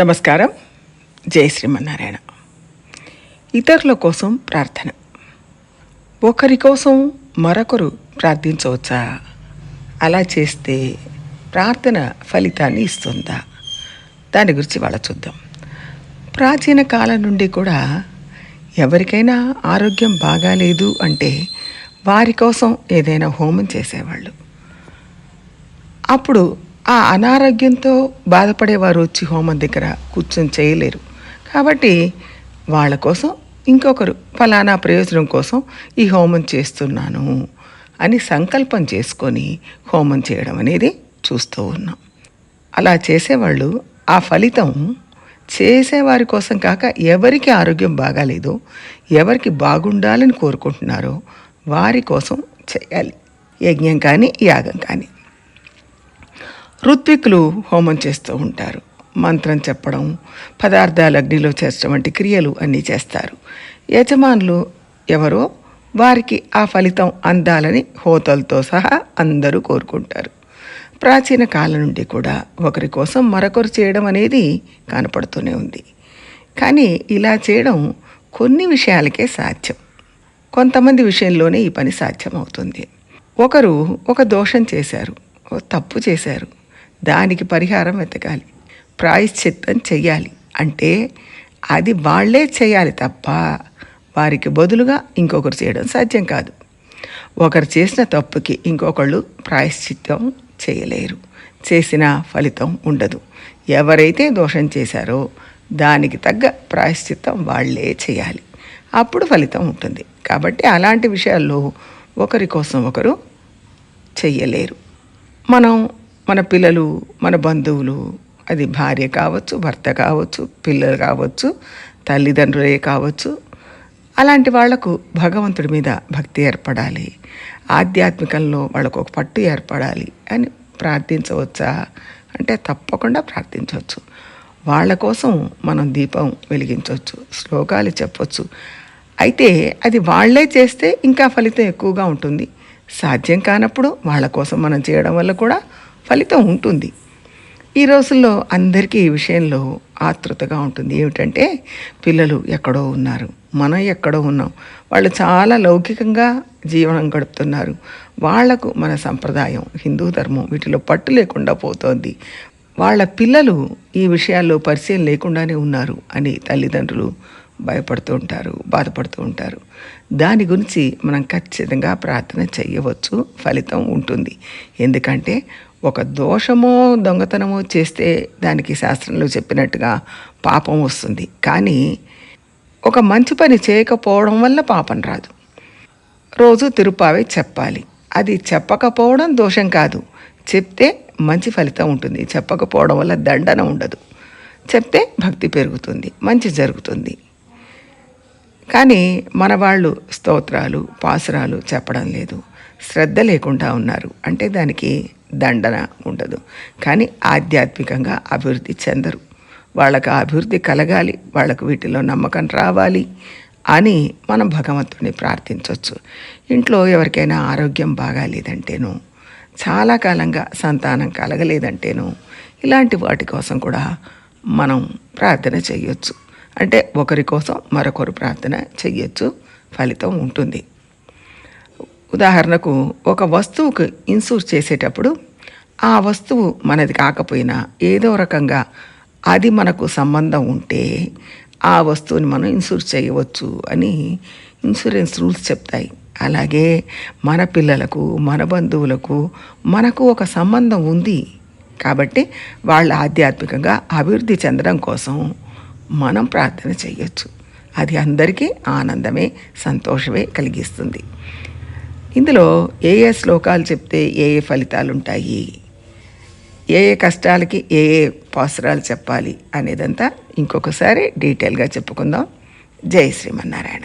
నమస్కారం. జై శ్రీమన్నారాయణ. ఇతరుల కోసం ప్రార్థన. ఒకరి కోసం మరొకరు ప్రార్థించవచ్చా? అలా చేస్తే ప్రార్థన ఫలితాన్ని ఇస్తుందా? దాని గురించి వాళ్ళ చూద్దాం. ప్రాచీన కాలం నుండి కూడా ఎవరికైనా ఆరోగ్యం బాగాలేదు అంటే వారి కోసం ఏదైనా హోమం చేసేవాళ్ళు. అప్పుడు ఆ అనారోగ్యంతో బాధపడేవారు వచ్చి హోమం దగ్గర కూర్చొని చేయలేరు. కాబట్టి వాళ్ళ కోసం ఇంకొకరు ఫలానా ప్రయోజనం కోసం ఈ హోమం చేస్తున్నాను అని సంకల్పం చేసుకొని హోమం చేయడం అనేది చూస్తూ ఉన్నాం. అలా చేసేవాళ్ళు ఆ ఫలితం చేసేవారి కోసం కాక ఎవరికి ఆరోగ్యం బాగాలేదో ఎవరికి బాగుండాలని కోరుకుంటున్నారో వారి కోసం చేయాలి. యజ్ఞం కానీ యాగం కానీ. ఋత్వికులు హోమం చేస్తూ ఉంటారు. మంత్రం చెప్పడం పదార్థాలు అగ్నిలో చేర్చడం వంటి క్రియలు అన్నీ చేస్తారు. యజమానులు ఎవరో వారికి ఆ ఫలితం అందాలని హోతలతో సహా అందరూ కోరుకుంటారు. ప్రాచీన కాలం నుండి కూడా ఒకరి కోసం మరొకరు చేయడం అనేది కనపడుతూనే ఉంది. కానీ ఇలా చేయడం కొన్ని విషయాలకే సాధ్యం. కొంతమంది విషయంలోనే ఈ పని సాధ్యమవుతుంది. ఒకరు ఒక దోషం చేశారు తప్పు చేశారు దానికి పరిహారం వెతకాలి. ప్రాయశ్చిత్తం చెయ్యాలి. అంటే అది వాళ్ళే చేయాలి తప్ప వారికి బదులుగా ఇంకొకరు చేయడం సాధ్యం కాదు. ఒకరు చేసిన తప్పుకి ఇంకొకళ్ళు ప్రాయశ్చిత్తం చేయలేరు. చేసిన ఫలితం ఉండదు. ఎవరైతే దోషం చేశారో దానికి తగ్గ ప్రాయశ్చిత్తం వాళ్ళే చేయాలి. అప్పుడు ఫలితం ఉంటుంది. కాబట్టి అలాంటి విషయాల్లో ఒకరి కోసం ఒకరు చెయ్యలేరు. మనం మన పిల్లలు మన బంధువులు అది భార్య కావచ్చు భర్త కావచ్చు పిల్లలు కావచ్చు తల్లిదండ్రులే కావచ్చు అలాంటి వాళ్ళకు భగవంతుడి మీద భక్తి ఏర్పడాలి. ఆధ్యాత్మికంలో వాళ్ళకు ఒక పట్టు ఏర్పడాలి అని ప్రార్థించవచ్చా? అంటే తప్పకుండా ప్రార్థించవచ్చు. వాళ్ళ కోసం మనం దీపం వెలిగించవచ్చు శ్లోకాలు చెప్పవచ్చు అయితే అది వాళ్ళే చేస్తే ఇంకా ఫలితం ఎక్కువగా ఉంటుంది. సాధ్యం కానప్పుడు వాళ్ళ కోసం మనం చేయడం వల్ల కూడా ఫలితం ఉంటుంది. ఈ రోజుల్లో అందరికీ ఈ విషయంలో ఆతృతగా ఉంటుంది. ఏమిటంటే పిల్లలు ఎక్కడో ఉన్నారు. మనం ఎక్కడో ఉన్నాం. వాళ్ళు చాలా లౌకికంగా జీవనం గడుపుతున్నారు. వాళ్ళకు మన సంప్రదాయం హిందూ ధర్మం వీటిలో పట్టు లేకుండా పోతోంది. వాళ్ళ పిల్లలు ఈ విషయాల్లో పరిచయం లేకుండానే ఉన్నారు అని తల్లిదండ్రులు భయపడుతూ ఉంటారు బాధపడుతూ ఉంటారు. దాని గురించి మనం ఖచ్చితంగా ప్రార్థన చేయవచ్చు ఫలితం ఉంటుంది. ఎందుకంటే ఒక దోషమో దొంగతనమో చేస్తే దానికి శాస్త్రంలో చెప్పినట్టుగా పాపం వస్తుంది. కానీ ఒక మంచి పని చేయకపోవడం వల్ల పాపం రాదు. రోజు తిరుపావే చెప్పాలి. అది చెప్పకపోవడం దోషం కాదు. చెప్తే మంచి ఫలితం ఉంటుంది. చెప్పకపోవడం వల్ల దండన ఉండదు. చెప్తే భక్తి పెరుగుతుంది. మంచి జరుగుతుంది. కానీ మన వాళ్ళు స్తోత్రాలు పాసురాలు చెప్పడం లేదు. శ్రద్ధ లేకుండా ఉన్నారు. అంటే దానికి దండన ఉండదు. కానీ ఆధ్యాత్మికంగా అభివృద్ధి చెందరు. వాళ్ళకు అభివృద్ధి కలగాలి వాళ్ళకు వీటిలో నమ్మకం రావాలి అని మనం భగవంతుని ప్రార్థించవచ్చు ఇంట్లో ఎవరికైనా ఆరోగ్యం బాగాలేదంటేను చాలా కాలంగా సంతానం కలగలేదంటేను ఇలాంటి వాటి కోసం కూడా మనం ప్రార్థన చేయొచ్చు. అంటే ఒకరి కోసం మరొకరు ప్రార్థన చెయ్యొచ్చు ఫలితం ఉంటుంది. ఉదాహరణకు ఒక వస్తువుకు ఇన్సూర్ చేసేటప్పుడు ఆ వస్తువు మనది కాకపోయినా ఏదో రకంగా అది మనకు సంబంధం ఉంటే ఆ వస్తువుని మనం ఇన్సూర్ చేయవచ్చు అని ఇన్సూరెన్స్ రూల్స్ చెప్తాయి. అలాగే మన పిల్లలకు మన బంధువులకు మనకు ఒక సంబంధం ఉంది. కాబట్టి వాళ్ళ ఆధ్యాత్మికంగా అభివృద్ధి చెందడం కోసం మనం ప్రార్థన చేయొచ్చు. అది అందరికీ ఆనందమే సంతోషమే కలిగిస్తుంది. ఇందులో ఏ ఏ శ్లోకాలు చెప్తే ఏ ఏ ఫలితాలు ఉంటాయి ఏ ఏ కష్టాలకి ఏ ఏ పాసురాలు చెప్పాలి అనేదంతా ఇంకొకసారి డీటెయిల్గా చెప్పుకుందాం. జై శ్రీమన్నారాయణ.